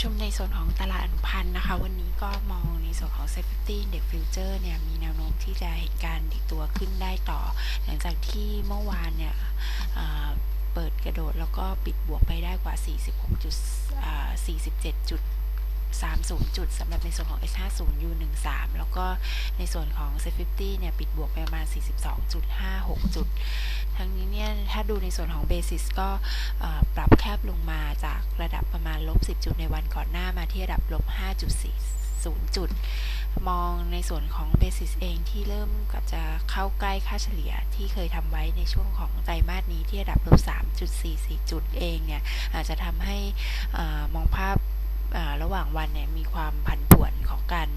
ชมในส่วนของตลาดอนุพันธ์นะคะ วันนี้ก็มองในส่วนของ Safety Index Future เนี่ยมีแนวโน้มที่จะเห็นการดิดตัวขึ้นได้ต่อ หลังจากที่เมื่อวานเนี่ยเปิดกระโดดแล้วก็ปิดบวกไปได้กว่า 46จุดอ่า47จุด 30 จุดสำหรับในส่วนของ S50 U13 แล้วก็ในส่วนของ C50 เนี่ย ปิดบวกไปประมาณ 42.56 จุด ทั้งนี้เนี่ย ถ้าดูในส่วนของ Basis ก็ปรับแคบลงมาจากระดับประมาณลบ 10 จุดในวันก่อนหน้ามาที่ระดับลบ 5.40 จุด มองในส่วนของ Basis เองที่เริ่มกับจะเข้าใกล้ค่าเฉลี่ยที่เคยทำไว้ในช่วงของไตรมาสนี้ที่ระดับลบ 3.44 จุดเองเนี่ย อาจจะทำให้อมองภาพ ระหว่างวันเนี่ยมีความผันผวนของการ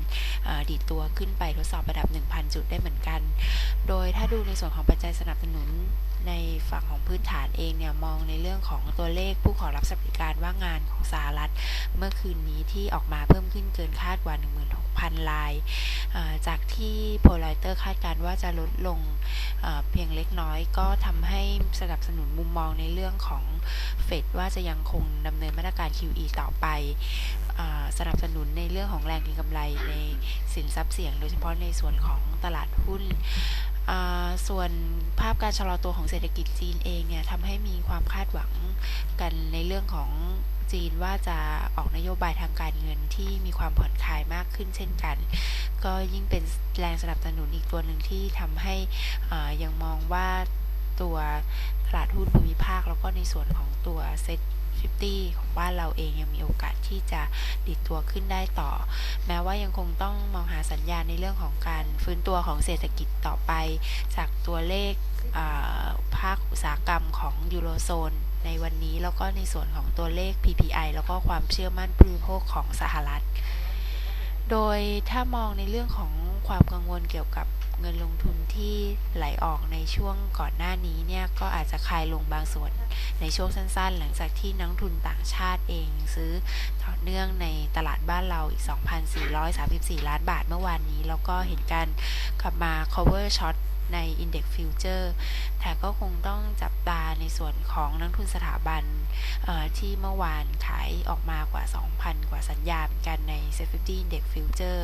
ดีดตัวขึ้นไปทดสอบระดับ 1,000 จุดได้เหมือนกัน โดยถ้าดูในส่วนของปัจจัยสนับสนุนในฝั่งของพื้นฐานเองเนี่ยมองในเรื่องของตัวเลขผู้ขอรับสวัสดิการว่างงานของสหรัฐ เมื่อคืนนี้ที่ออกมาเพิ่มขึ้นเกินคาดกว่า 16,000ราย จากที่โพลไ i เตอร์คาดการณ์ว่าจะลดลงเพียงเล็กน้อย ก็ทำให้สนับสนุนมุมมองในเรื่องของเฟดว่าจะยังคงดำเนินมาตรการ QE ต่อไปสนับสนุนในเรื่องของแรงเก็งกำไรในสินทรัพย์เสี่ยง โดยเฉพาะในส่วนของตลาดหุ้นส่วนภาพการชะลอตัวของเศรษฐกิจจีนเองเนี่ยทำให้มีความคาดหวังกันในเรื่องของ จีนว่าจะออกนโยบายทางการเงินที่มีความผ่อนคลายมากขึ้นเช่นกัน ก็ยิ่งเป็นแรงสนับสนุนอีกตัวหนึ่งที่ทำให้อยังมองว่าตัวตลาดหุ้นภูมิภาค แล้วก็ในส่วนของตัวเซ็ต50ของบ้านเราเองยังมีโอกาสที่จะดิดตัวขึ้นได้ต่อ แม้ว่ายังคงต้องมองหาสัญญาณในเรื่องของการฟื้นตัวของเศรษฐกิจต่อไป จากตัวเลขภาคอุตสาหกรรมของยูโรโซน ในวันนี้แล้วก็ในส่วนของตัวเลข PPI แล้วก็ความเชื่อมั่นผู้บริโภคของสหรัฐ โดยถ้ามองในเรื่องของความกังวลเกี่ยวกับเงินลงทุนที่ไหลออกในช่วงก่อนหน้านี้เนี่ยก็อาจจะคลายลงบางส่วนในช่วงสั้นๆ หลังจากที่นักทุนต่างชาติเองซื้อต่อเนื่องในตลาดบ้านเราอีก 2,434 ล้านบาทเมื่อวานนี้ แล้วก็เห็นการกลับมา cover short ใน Index Future แต่ก็คงต้องจับตาในส่วนของนักทุนสถาบันที่เมื่อวานขายออกมากว่า 2,000 กว่าสัญญาเหมือนกันใน Set 50 Index Future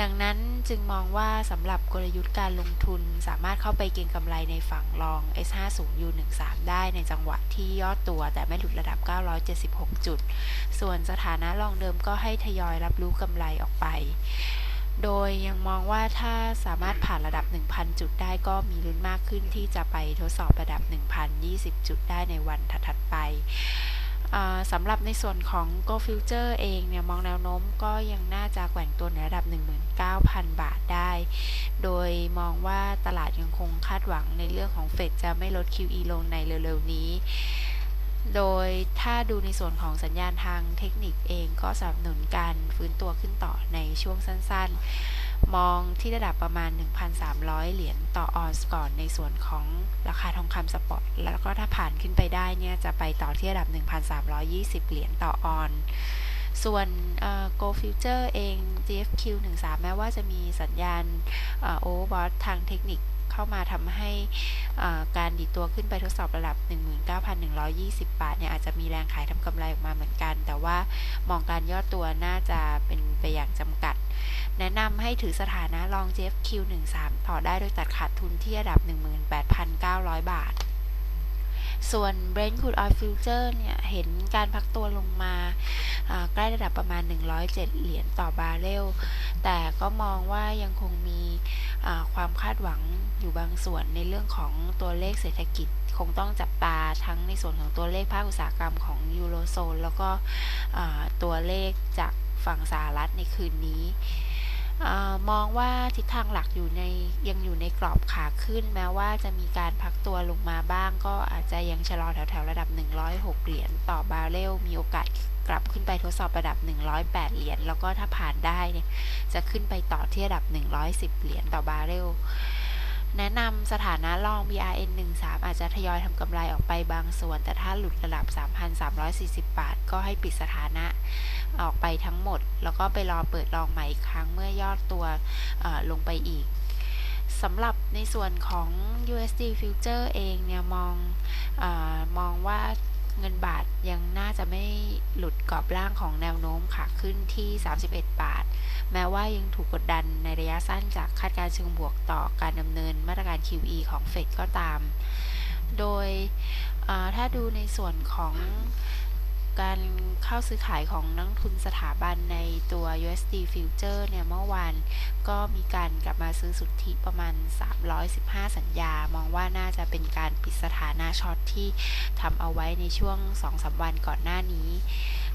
ดังนั้นจึงมองว่าสำหรับกลยุทธ์การลงทุนสามารถเข้าไปเก็งกำไรในฝั่งรอง S50 U13 ได้ในจังหวะที่ย่อตัวแต่ไม่หลุดระดับ 976 จุด ส่วนสถานะรองเดิมก็ให้ทยอยรับรู้กำไรออกไป โดยยังมองว่าถ้าสามารถผ่านระดับ 1,000 จุดได้ก็มีลุ้นมากขึ้นที่จะไปทดสอบระดับ 1,020 จุดได้ในวันถัดๆไปสำหรับในส่วนของ Go Future เองเนี่ยมองแนวโน้มก็ยังน่าจะแกว่งตัวในระดับ 19,000 บาทได้ โดยมองว่าตลาดยังคงคาดหวังในเรื่องของเฟดจะไม่ลด QE ลงในเร็วๆนี้ โดยถ้าดูในส่วนของสัญญาณทางเทคนิคเองก็สนับสนุนการฟื้นตัวขึ้นต่อในช่วงสั้นๆ มองที่ระดับประมาณ 1,300 เหรียญต่อออนซ์ก่อนในส่วนของราคาทองคำสปอตแล้วก็ถ้าผ่านขึ้นไปได้เนี่ยจะไปต่อที่ระดับ 1,320 เหรียญต่อออนซ์ส่วน Go Future เอง GFQ 13แม้ว่าจะมีสัญญาณโอเวอร์บอททางเทคนิค เข้ามาทำให้การดีดตัวขึ้นไปทดสอบระดับ 19,120 บาทเนี่ยอาจจะมีแรงขายทำกำไรออกมาเหมือนกัน แต่ว่ามองการย่อตัวน่าจะเป็นไปอย่างจำกัด แนะนำให้ถือสถานะลอง JFQ 13 ต่อได้โดยตัดขาดทุนที่ระดับ 18,900 บาทส่วน Brent Crude Oil Future เนี่ย เห็นการพักตัวลงมาใกล้ระดับประมาณ 107 เหรียญต่อบาร์เรล แต่ก็มองว่ายังคงมี ความคาดหวังอยู่บางส่วนในเรื่องของตัวเลขเศรษฐกิจ คงต้องจับตาทั้งในส่วนของตัวเลขภาคอุตสาหกรรมของยูโรโซนแล้วก็ตัวเลขจากฝั่งสหรัฐในคืนนี้มองว่าทิศทางหลักอยู่ในยังอยู่ในกรอบขาขึ้น แม้ว่าจะมีการพักตัวลงมาบ้าง ก็อาจจะยังชะลอแถวๆระดับ 106 เหรียญต่อบาร์เรลมีโอกาส กลับขึ้นไปทดสอบระดับ 108 เหรียญแล้วก็ถ้าผ่านได้เนี่ยจะขึ้นไปต่อที่ระดับ 110 เหรียญต่อบาร์เรลแนะนำสถานะลอง BRN 13อาจจะทยอยทำกำไรออกไปบางส่วน แต่ถ้าหลุดระดับ 3,340 บาท ก็ให้ปิดสถานะออกไปทั้งหมด แล้วก็ไปรอเปิดลองใหม่อีกครั้งเมื่อยอดตัวลงไปอีกสำหรับในส่วนของ USD Future เองเนี่ยมองอมองว่า เงินบาทยังน่าจะไม่หลุดกรอบล่างของแนวโน้มขาขึ้นที่ 31 บาท แม้ว่ายังถูกกดดันในระยะสั้นจากคาดการณ์เชิงบวกต่อการดำเนินมาตรการ QE ของเฟดก็ตาม โดยถ้าดูในส่วนของการเข้าซื้อขายของนักทุนสถาบันในตัว USD Future เนี่ยเมื่อวานก็มีการกลับมาซื้อสุทธิประมาณ 315 สัญญา มองว่าน่า เป็นการปิดสถานะช็อตที่ทำเอาไว้ในช่วง 2-3 วันก่อนหน้านี้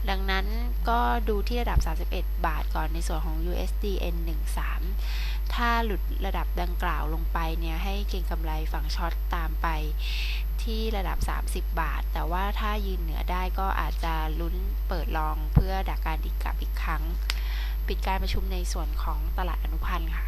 ดังนั้นก็ดูที่ระดับ 31 บาทก่อนในส่วนของ USD N13 ถ้าหลุดระดับดังกล่าวลงไปเนี่ยให้เก็งกำไรฝั่งช็อตตามไปที่ระดับ 30 บาท แต่ว่าถ้ายืนเหนือได้ก็อาจจะลุ้นเปิดลองเพื่อดักการดิกกลับอีกครั้ง ปิดการประชุมในส่วนของตลาดอนุพันธ์ค่ะ